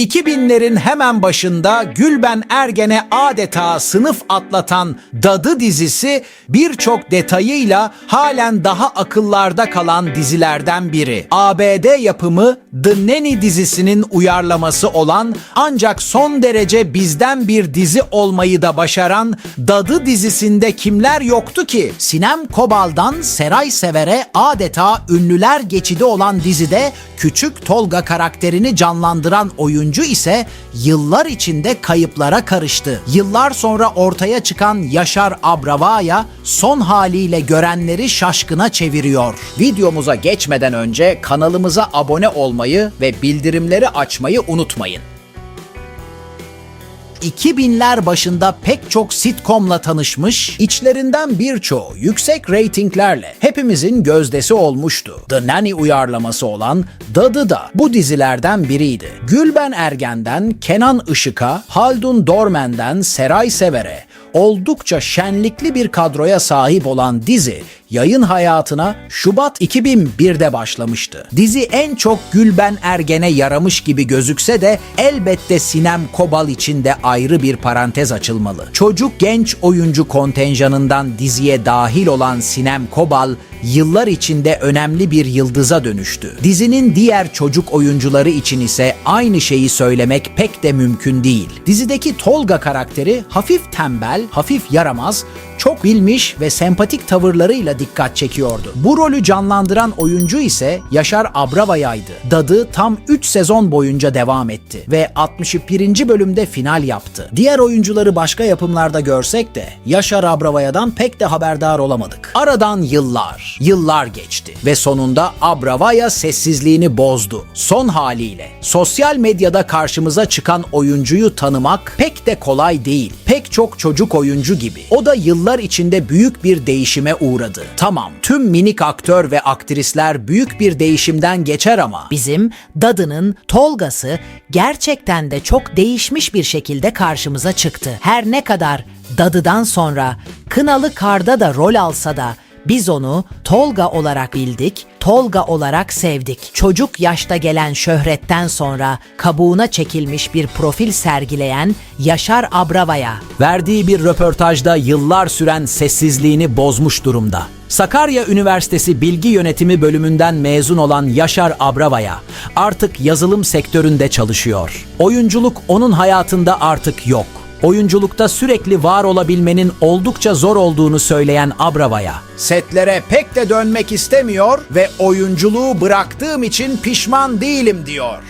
2000'lerin hemen başında Gülben Ergen'e adeta sınıf atlatan Dadı dizisi birçok detayıyla halen daha akıllarda kalan dizilerden biri. ABD yapımı The Nanny dizisinin uyarlaması olan ancak son derece bizden bir dizi olmayı da başaran Dadı dizisinde kimler yoktu ki? Sinem Kobal'dan Seray Sever'e adeta ünlüler geçidi olan dizide küçük Tolga karakterini canlandıran oyuncu ise yıllar içinde kayıplara karıştı. Yıllar sonra ortaya çıkan Yaşar Abravaya son haliyle görenleri şaşkına çeviriyor. Videomuza geçmeden önce kanalımıza abone olmayı ve bildirimleri açmayı unutmayın. 2000'ler başında pek çok sitcomla tanışmış, içlerinden birçoğu yüksek reytinglerle hepimizin gözdesi olmuştu. The Nanny uyarlaması olan Dadı da bu dizilerden biriydi. Gülben Ergen'den Kenan Işık'a, Haldun Dormen'den Seray Sever'e, oldukça şenlikli bir kadroya sahip olan dizi yayın hayatına Şubat 2001'de başlamıştı. Dizi en çok Gülben Ergen'e yaramış gibi gözükse de elbette Sinem Kobal için de ayrı bir parantez açılmalı. Çocuk genç oyuncu kontenjanından diziye dahil olan Sinem Kobal yıllar içinde önemli bir yıldıza dönüştü. Dizinin diğer çocuk oyuncuları için ise aynı şeyi söylemek pek de mümkün değil. Dizideki Tolga karakteri hafif tembel, hafif yaramaz, çok bilmiş ve sempatik tavırlarıyla dikkat çekiyordu. Bu rolü canlandıran oyuncu ise Yaşar Abravaya'ydı. Dadı tam 3 sezon boyunca devam etti ve 61. bölümde final yaptı. Diğer oyuncuları başka yapımlarda görsek de Yaşar Abravaya'dan pek de haberdar olamadık. Aradan yıllar, yıllar geçti ve sonunda Abravaya sessizliğini bozdu. Son haliyle sosyal medyada karşımıza çıkan oyuncuyu tanımak pek de kolay değil. Pek çok çocuk oyuncu gibi. O da yıllar içinde büyük bir değişime uğradı. Tamam, tüm minik aktör ve aktrisler büyük bir değişimden geçer ama Bizim Dadı'nın Tolga'sı gerçekten de çok değişmiş bir şekilde karşımıza çıktı. Her ne kadar Dadı'dan sonra Kınalı Kar'da da rol alsa da biz onu Tolga olarak bildik, Tolga olarak sevdik. Çocuk yaşta gelen şöhretten sonra kabuğuna çekilmiş bir profil sergileyen Yaşar Abravaya verdiği bir röportajda yıllar süren sessizliğini bozmuş durumda. Sakarya Üniversitesi Bilgi Yönetimi bölümünden mezun olan Yaşar Abravaya artık yazılım sektöründe çalışıyor. Oyunculuk onun hayatında artık yok. Oyunculukta sürekli var olabilmenin oldukça zor olduğunu söyleyen Abravaya, setlere pek de dönmek istemiyor ve oyunculuğu bıraktığım için pişman değilim diyor.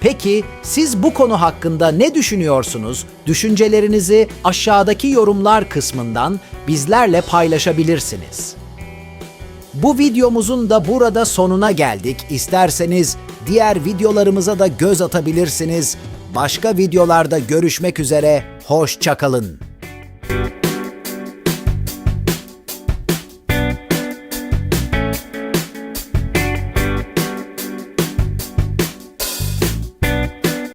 Peki siz bu konu hakkında ne düşünüyorsunuz? Düşüncelerinizi aşağıdaki yorumlar kısmından bizlerle paylaşabilirsiniz. Bu videomuzun da burada sonuna geldik. İsterseniz diğer videolarımıza da göz atabilirsiniz. Başka videolarda görüşmek üzere, hoşçakalın.